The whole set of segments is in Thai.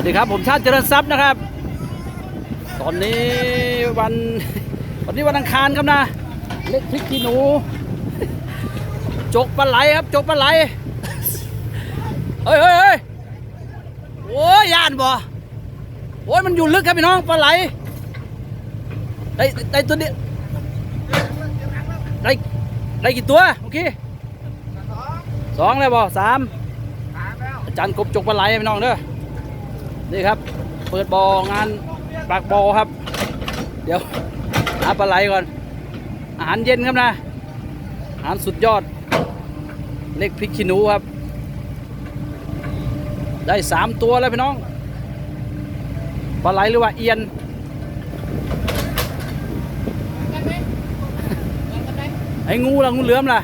วัสดีครับผมชาติเจริญทรัพย์นะครับ ตอนนี้วันวันนี้วันอังคารครับนะ เล็กพริกขี้หนู จกปลาไหลครับ จกปลาไหลเฮ้ยเฮ้ยเฮ้ยโอ้ยย่านบ่โอ้ยมันอยู่ลึกครับพี่น้องปลาไหลได้ได้ตัวเดียวได้ได้กี่ตัวโอเคสองเลยบ่สามอาจารย์กบจกปลาไหลพี่น้องเด้อ นี่ครับ เปิดบ่องานปากบ่อครับ เดี๋ยวหาปลาไหลก่อน อาหารเย็นครับนะ อาหารสุดยอด เล็กพริกขี้หนูครับ ได้สามตัวแล้วพี่น้อง ปลาไหลหรือว่าเอียนไอ้งูล่ะงูเหลือมล่ะ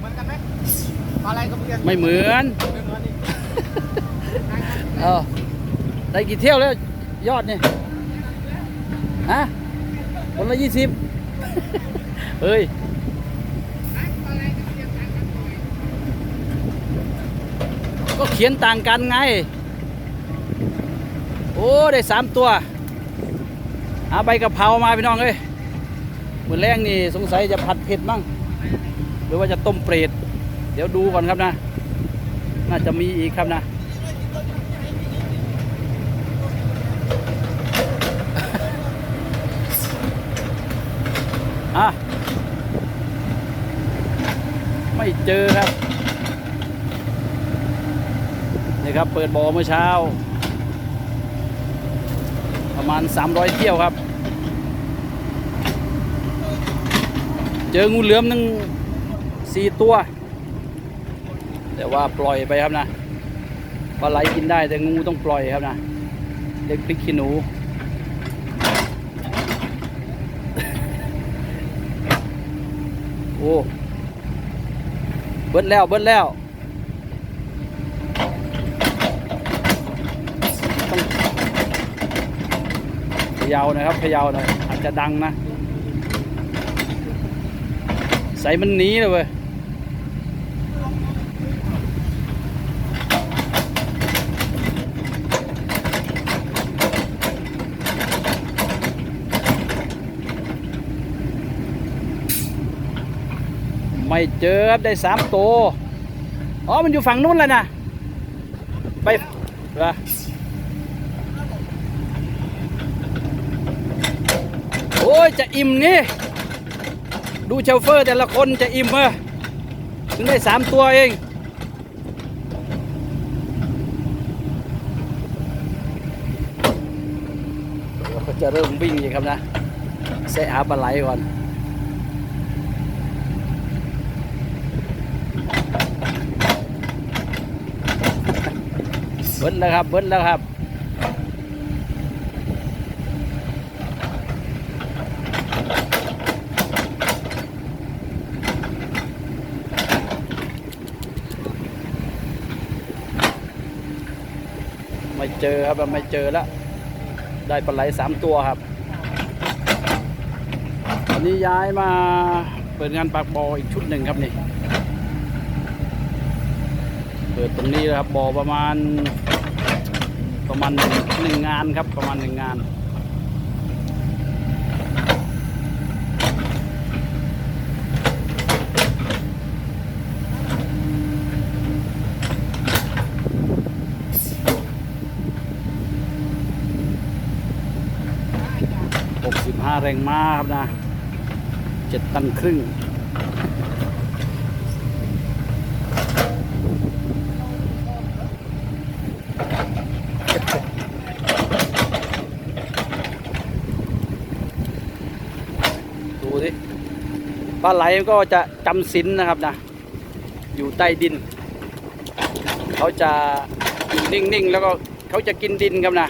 เหมือนกันไหมอะไรก็เพียนไม่เหมือนไม่เหมือนนี่เออ ได้กี่เที่ยวแล้ว ยอดเนี่ยฮะคนละยี่สิบเฮ้ยก็เขียนต่างกันไง โอ้ ได้สามตัวหาใบกะเพรามาพี่น้องเอ้ยมือแรงนี่สงสัยจะผัดเผ็ดมั้งหรือว่าจะต้มเปรตเดี๋ยวดูก่อนครับนะ น่าจะมีอีกครับนะ อะ ไม่เจอครับ นี่ครับ เปิดบ่อเมื่อเช้า ประมาณ 300 เที่ยวครับ เจองูเหลือมหนึ่งสี่ตัว แต่ว่าปล่อยไปครับนะปลาไหลกินได้แต่งูต้องปล่อยครับนะเล็กพริกขี้หนู โอ้เบิ้ลแล้วเบิ้ลแล้วพยาวนะครับพยาวหน่อยอาจจะดังนะ ใส่มันหนีเลยเว้ย ไม่เจอครับได้สามตัวอ๋อมันอยู่ฝั่งนู้นเลยนะไปเหรอโอ้ยจะอิ่มนี่ดูเชลเฟอร์แต่ละคนจะอิ่มเออถึงได้สามตัวเองจะเริ่มวิ่งอีกครับนะเสะหาปลาไหลก่อน เบิ้ลแล้วครับ เบิ้ลแล้วครับไม่เจอครับไม่เจอแล้ว ได้ปลาไหลสามตัวครับวันนี้ย้ายมาเปิดงานปากบออีกชุดหนึ่งครับนี่ิดตรงนี้นะครับบ่อประมาณ ประมาณหนึ่งงานครับประมาณหนึ่งงาน65แรงม้าครับนะเจ็ดตันครึ่ง ดูสิ ปลาไหลก็จะจำศีลนะครับนะ อยู่ใต้ดิน เขาจะอยู่นิ่งๆ แล้วก็เขาจะกินดินครับนะ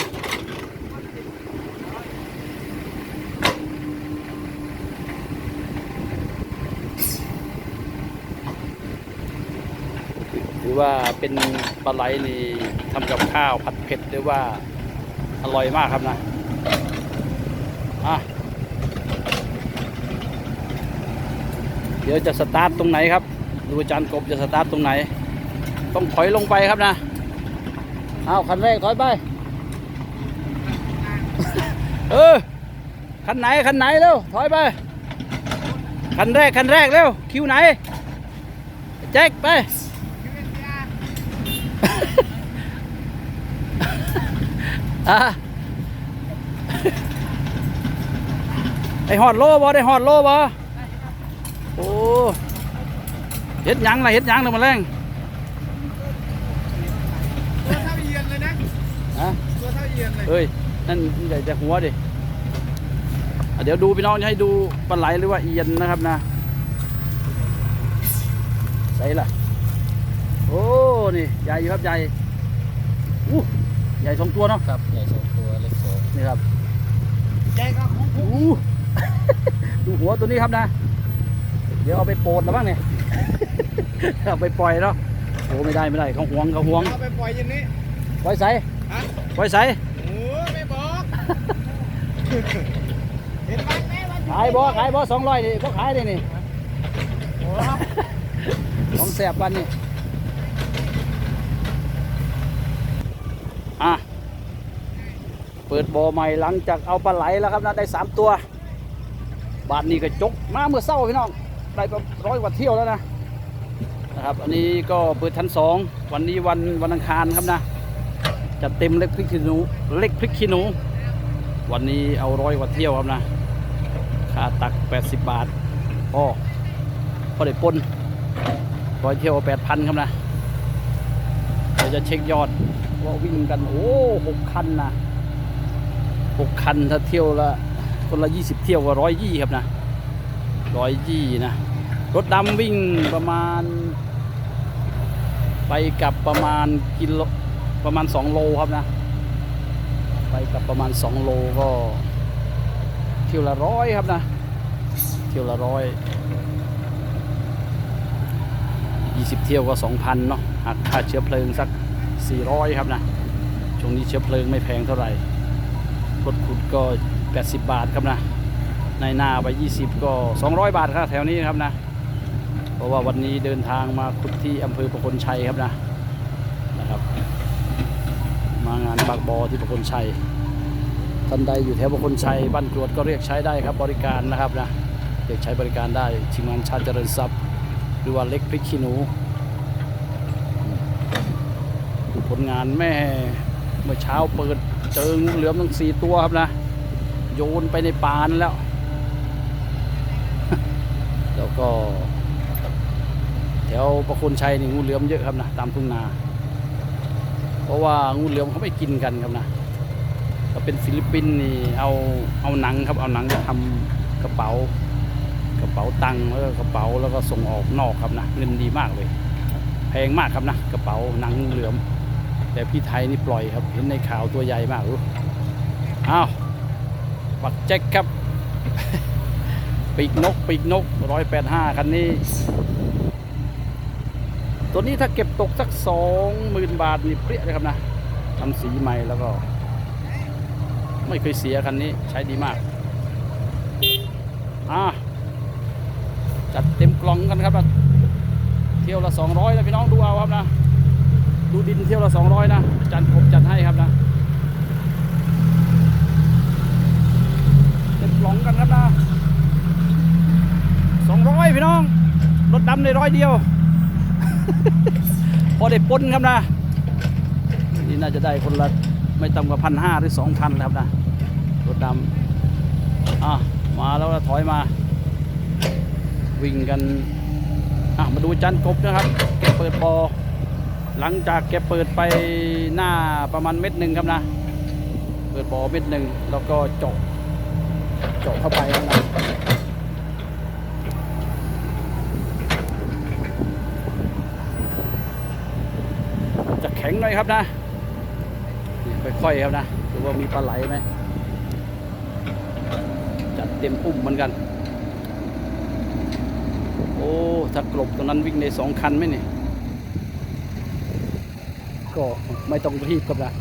หรือว่าเป็นปลาไหลนี่ทำกับข้าวผัดเผ็ดหรือว่าอร่อยมากครับนะ ดี๋ยวจะสตาร์ทตรงไหนครับ ดูอาจารย์กบจะสตาร์ทตรงไหน ต้องถอยลงไปครับนะเอาคันแรกถอยไป เออคันไหนคันไหนเร็วถอยไป คันแรกคันแรกเร็วคิวไหนแจ็คไปอะไอฮอดโลบ่ได้ฮอดโลบ่ โอ้เฮ็ดหยังล่ะเฮ็ดหยังเลยมาแรงตัวเท่าเยียนเลยนะฮะตัวเท่าเยียนเลยเอ้ยนั่นใหญ่แต่หัวดิอะเดี๋ยวดูพี่น้องจะให้ดูปลาไหลหรือว่าเอียนนะครับนะใส่ละโอ้นี่ใหญ่อยู่ครับใหญ่อู้ใหญ่สองตัวเนาะครับใหญ่สองตัวเล็กสองนี่ครับใจก็ของผมอู้ดูหัวตัวนี้ครับนะ เดี๋ยวเอาไปโปรดแล้วบ้างเนี่ย เอาไปปล่อยเนาะโอ้ไม่ได้ไม่ได้เขาห่วงเขาห่วงเอาไปปล่อยเย็นนี้ปล่อยใส่ฮะปล่อยใส่โอ้ไม่บอกเห็นไหมแม่มันขายบ่ขายบ่สองร้อยนี่บ่ขายเลยนี่โอ้ของแสบกันนี่อะเปิดบ่อใหม่หลังจากเอาปลาไหลแล้วครับนะได้สามตัวบาทนี้ก็จกมาเมื่อเช้าพี่น้อง ได้ประมาณร้อยกว่าเที่ยวแล้วนะนะครับ อันนี้ก็เปิดชั้นสองวันนี้วันวันอังคารครับนะจะเต็มเล็กพริกขี้หนูเล็กพริกขี้หนู วันนี้เอาร้อยกว่าเที่ยวครับนะค่าตัก 80 บาทพ่อพอได้ปนร้อยเที่ยวแปดพันครับนะเราจะเช็คยอดว่าวิ่งกันโอ้หกคันนะหกคันถ้าเที่ยวละคนละยี่สิบเที่ยวก็ร้อยยี่ครับนะ ร้อยยี่นะ รถดำวิ่งประมาณ ไปกับประมาณกิโลประมาณสองโลครับนะ ไปกับประมาณสองโลก็ เที่ยวละร้อยครับนะ เที่ยวละร้อย20 เที่ยวก็ 2,000 เนาะหักค่าเชื้อเพลิงสัก 400 ครับนะ ช่วงนี้เชื้อเพลิงไม่แพงเท่าไหร่รถขุดก็ 80 บาทครับนะ ในนาไป 20 ก็ 200 บาทครับแถวนี้ครับนะ เพราะว่าวันนี้เดินทางมาขุดที่อำเภอประคนชัยครับนะนะครับ มางานบางบอที่ประคนชัยท่านใดอยู่แถวประคนชัยบ้านกรวดก็เรียกใช้ได้ครับบริการนะครับนะเรียกใช้บริการได้ทีมงานชาติเจริญทรัพย์ หรือว่าเล็กพริกขี้หนูผลงานแม่เมื่อเช้าเปิดเจองูเหลือมทั้งสี่ตัวครับนะ โยนไปในปานแล้ว แล้วก็ แถวประคุณชัยนี่งูเหลือมเยอะครับนะตามทุ่งนา เพราะว่างูเหลือมเขาไม่กินกันครับนะถ้าเป็นฟิลิปปินส์นี่เอาเอาหนังครับเอาหนังไปทำกระเป๋ากระเป๋าตังค์แล้วก็กระเป๋าแล้วก็ส่งออกนอกครับนะเงินดีมากเลย แพงมากครับนะกระเป๋าหนังเหลือม แต่พี่ไทยนี่ปล่อยครับเห็นในข่าวตัวใหญ่มากรู้อ้าวปักแจ็คครับ ปีกนก ปีกนกร้อยแปดห้าคันนี้ ตัวนี้ถ้าเก็บตกสักสองหมื่นบาทนี่เปรี้ยเลยครับนะทำสีใหม่แล้วก็ ไม่เคยเสียคันนี้ใช้ดีมาก อ่าจัดเต็มกล่องกันครับนะเที่ยวละ200นะพี่น้องดูเอาครับนะ ดูดินเที่ยวละ200นะอาจันผมจัดให้ครับนะเต็มกล่องกันครับนะ 200พี่น้อง รถดำในร้อยเดียว พอได้ปนครับนะ นี่น่าจะได้คนละไม่ต่ำกว่าพันห้าหรือสองพันครับนะ รถดำอะมาแล้วถอยมา วิ่งกันอะมาดูจันกบนะครับแกเปิดบอหลังจากแกเปิดไปหน้าประมาณเม็ดหนึ่งครับนะ เปิดบอเม็ดหนึ่งแล้วก็เจาะเจาะเข้าไปนะจะแข็งหน่ อยครับนะค่อยๆครับนะดูว่ามีปลาไหลไหมจัดเต็มปุ่มเหมือนกัน โอ้ถ้ากลบตรงนั้นวิ่งในสองคันไหมนี่ก็ไม่ต้องรีบครับนะ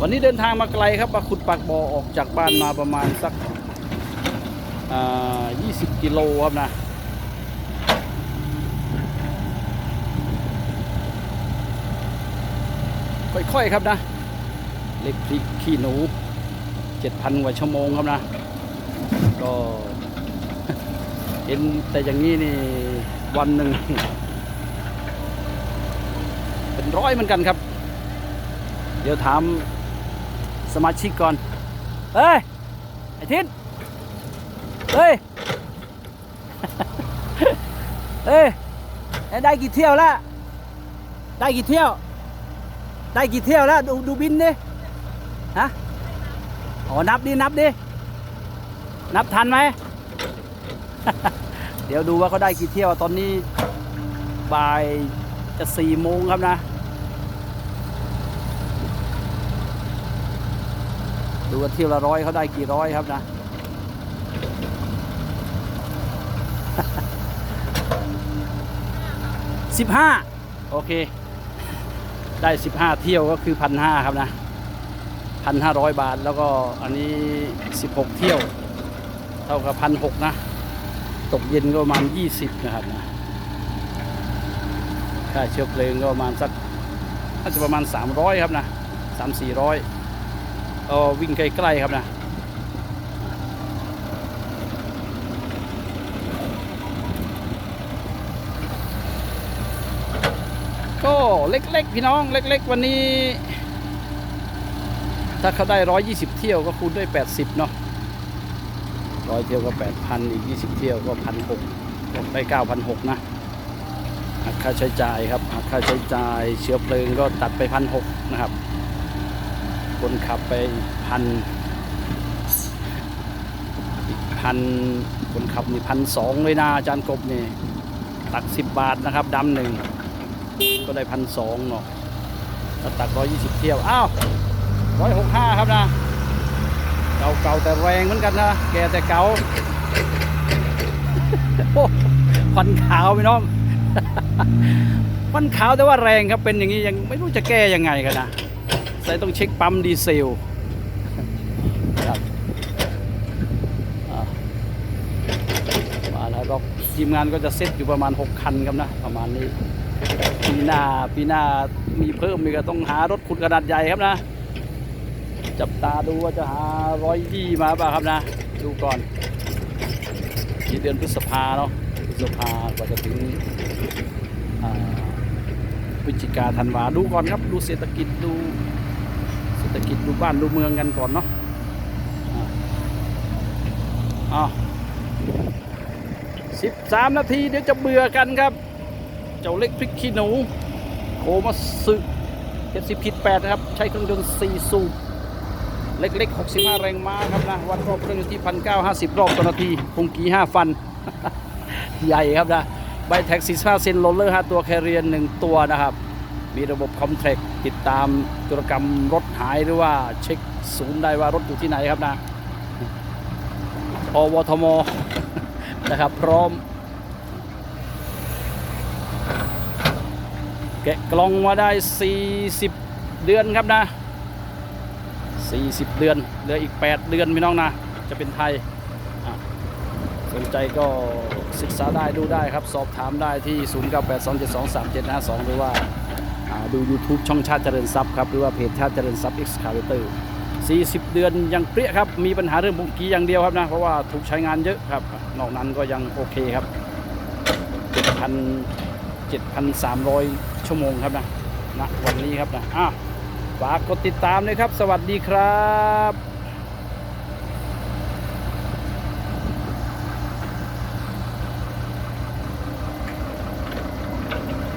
วันนี้เดินทางมาไกลครับมาขุดปากบ่อออกจากบ้านมาประมาณสักอ่า20 กิโลครับนะ ค่อยๆครับนะ เล็กพริกขี้หนูเจ็ดพันกว่าชั่วโมงครับนะ ก็เห็นแต่อย่างนี้นี่วันหนึ่งเป็นร้อยเหมือนกันครับ เดี๋ยวถามสมาชิกก่อน เฮ้ย ไอ้ทิศเฮ้ย เฮ้ย ได้กี่เที่ยวล้วได้กี่เที่ยว ได้กี่เที่ยวแล้วดูดูบินดิฮะอ๋อนับดินับดินับทันไหม เดี๋ยวดูว่าเขาได้กี่เที่ยวตอนนี้บ่ายจะสี่โมงครับนะ ดูว่าเที่ยวละร้อยเขาได้กี่ร้อยครับนะสิบห้าโอเค ได้สิบห้าเที่ยวก็คือพันห้าครับนะพันห้าร้อยบาทแล้วก็อันนี้สิบหกเที่ยว เท่ากับพันหกนะ ตกเย็นก็ประมาณยี่สิบนะครับนะค่าเชื้อเพลิงก็ประมาณสักน่าจะประมาณสามร้อยครับนะสามสี่ร้อยก็วิ่งใกล้ๆครับนะ ก็เล็กๆ พี่น้องเล็ก ๆ วันนี้ ถ้าเขาได้ร้อยยี่สิบเที่ยวก็คูณด้วยแปดสิบเนาะร้อยเที่ยวก็แปดพันอีกยี่สิบเที่ยวก็พันหกได้เก้าพันหกนะหักค่าใช้จ่ายครับหักค่าใช้จ่ายเชื้อเพลิงก็ตัดไปพันหกนะครับ คนขับไปพันอีกพันคนขับนี่พันสองเลยนะอาจารย์กบนี่ตักสิบบาทนะครับดำหนึ่ง ก็ได้พันสองเนาะถ้าตักร้อยยี่สิบเที่ยว อ้าวร้อยหกห้าครับนะ เก่าเก่าแต่แรงเหมือนกันนะ แกแต่เก่าโอ้ควันขาวพี่น้องควันขาวแต่ว่าแรงครับ เป็นอย่างนี้ยังไม่รู้จะแก้ยังไงกันนะใส่ต้องเช็คปั๊มดีเซลครับมาแล้วก็ทีมงานก็จะเซตอยู่ประมาณ 6 คันครับนะ ประมาณนี้ ปีหน้าปีหน้ามีเพิ่มมีก็ต้องหารถขุดขนาดใหญ่ครับนะ จับตาดูว่าจะหาร้อยยี่มาเปล่าครับนะ ดูก่อนที่เดือนพฤษภาเนาะพฤษภากว่าจะถึงพฤศจิกาธันวาดูก่อนครับ ดูเศรษฐกิจดูเศรษฐกิจดูบ้านดูเมืองกันก่อนเนาะอ่าอ้าวสิบสามนาทีเดี๋ยวจะเบื่อกันครับ เจ้าเล็กพริกขี้หนูโคมาสึเจ็ดสิบขีดแปดนะครับ ใช้เครื่องยนต์สี่สูบเล็กๆ 65 แรงม้าครับนะ วัดรอบเครื่องอยู่ที่พันเรอบต่อนาทีคงกี่ห้าฟัน ใหญ่ครับนะ ใบแท็กซี่ห้าเซนโรลเลอร์ห้าตัวแคเรียนหนึ่งตัวนะครับ มีระบบคอมเทรคติดตามจุลกรรมรถหายหรือว่าเช็คศูนย์ได้ว่ารถอยู่ที่ไหนครับนะอวทมนะครับ พร้อม แกะกล่องมาได้ 40 เดือนครับนะ 40 เดือนเหลืออีก 8 เดือนพี่น้องนะ จะเป็นไทยสนใจก็ศึกษาได้ดูได้ครับ สอบถามได้ที่ 0982723752 หรือว่าาดู YouTube ช่องชาติเจริญทรัพย์ครับ หรือว่าเพจชาติเจริญทรัพย์ Excavator 40 เดือนยังเปรี้ยครับ มีปัญหาเรื่องบุงกี้อย่างเดียวครับนะ เพราะว่าถูกใช้งานเยอะครับ นอกนั้นก็ยังโอเคครับ7,000 7,300 ชั่วโมงครับนะณวันนี้ครับนะอะฝากกดติดตามเลยครับ สวัสดีครับ